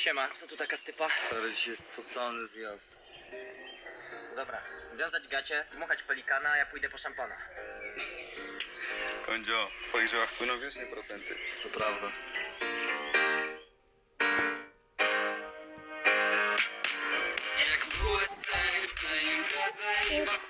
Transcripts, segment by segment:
Siema, co tu taka stypa? Dzisiaj jest totalny zjazd. Dobra, wiązać gacie, dmuchać pelikana, a ja pójdę po szampana. Kondzio, w twoich żyłach płyną wiecznie procenty. To prawda. Jak w USA chcę imprezę i basen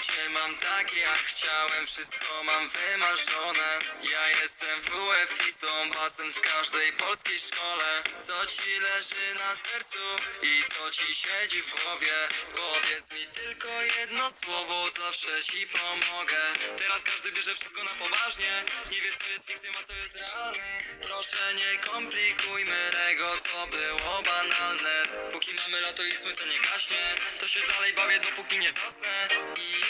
Życie mam takie jak chciałem, wszystko mam wymarzone. Ja jestem WF-istą, basen w każdej polskiej szkole. Co ci leży na sercu i co ci siedzi w głowie? Powiedz mi tylko jedno słowo, zawsze ci pomogę. Teraz każdy bierze wszystko na poważnie. Nie wie co jest fikcją, a co jest realne. Proszę nie komplikujmy tego, co było banalne. Póki mamy lato i słońce nie gaśnie To się dalej bawię, dopóki nie zasnę. I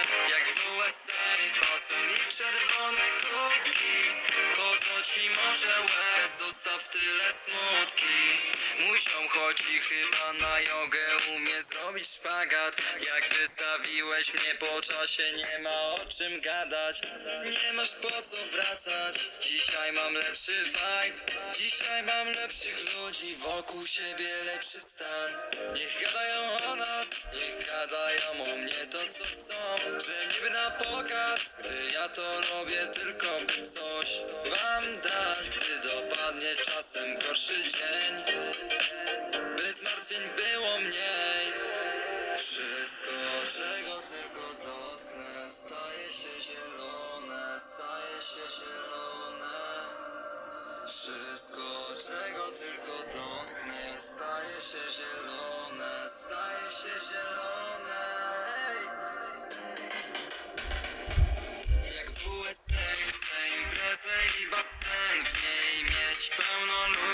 czerwone kubki. Po co ci może łez, zostaw tyle smutki. Mój ziom chodzi chyba na jogę, umie zrobić szpagat. Jak wystawiłeś mnie po czasie, nie ma o czym gadać. Nie masz po co wracać, dzisiaj mam lepszy vibe. Dzisiaj mam lepszych ludzi, wokół siebie lepszy stan. Niech gadają o nas, niech gadają o mnie to co chcą. Że niby na pokaz, gdy ja to robię tylko by coś wam dać. Gdy dopadnie czasem gorszy dzień By zmartwień było mniej. Wszystko, czego tylko dotknę Staje się zielone, staje się zielone. Wszystko, czego tylko dotknę Staje się zielone, staje się zielone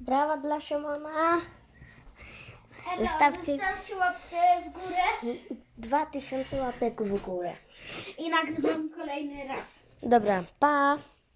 Brawa dla Szymona. Hello, Zostawcie- zostawcie łapkę w górę 2000 łapek w górę. i nagrywam kolejny raz. Dobra, pa.